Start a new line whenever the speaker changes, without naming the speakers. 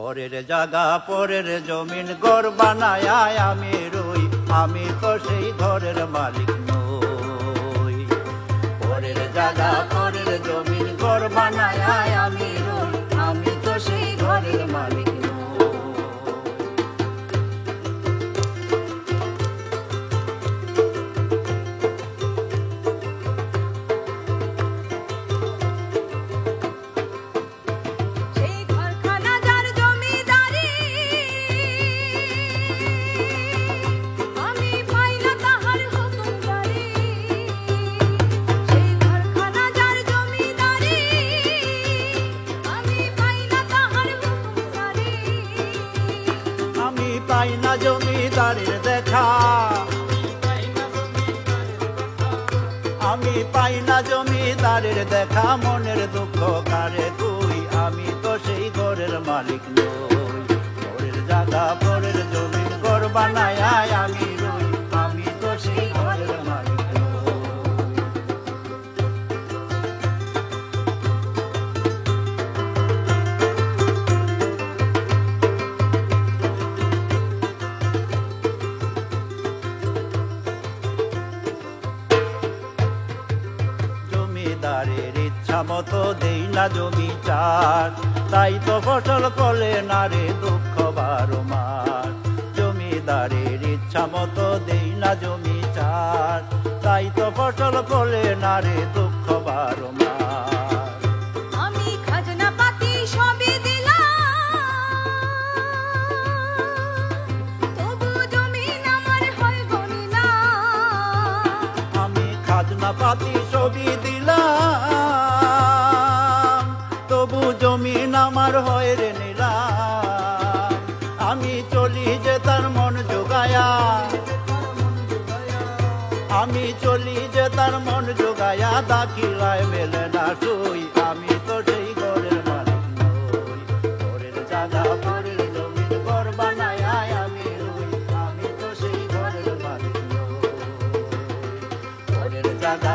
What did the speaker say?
পরের জাগা, পরের জমিন গড় বানায় আমি রই। আমি তো সেই ঘরের মালিক নই। পরের জাগা, পরের জমিন গড় বানায় আমি রই। আমি তো সেই ঘরের মালিক
পাই না
জমিদারের দেখা। আমি পাই না জমিদারের দেখা, মনের দুঃখ কারে তুই? আমি তো সেই ঘরের মালিক নই। ঘরের জায়গা পরের জমি, ঘর বানায় আমি আমি জমিদারের ইচ্ছা মতো দেই না জমি চাষ। তাই তো ফসল ফলে না রে দুঃখ বারো মাস। জমিদারের ইচ্ছা মতো দেই না জমি চাষ। তাই তো ফসল ফলে না রে দুঃখ বারো মাস।
আমি খাজনা পাতি সবই আমার হয়
রে নিলাম আমি চলি যে তার মন জোগায়া। আমি চলি যে তার মন জোগায়া, দাখিলায় মেলে না তুই। আমি তো সেই ঘরের মালিক নই। ঘরের জায়গা পরের জমিন ঘর বানায় আমি আমি তো সেই ঘরের মালিক নই। ঘরের জায়গা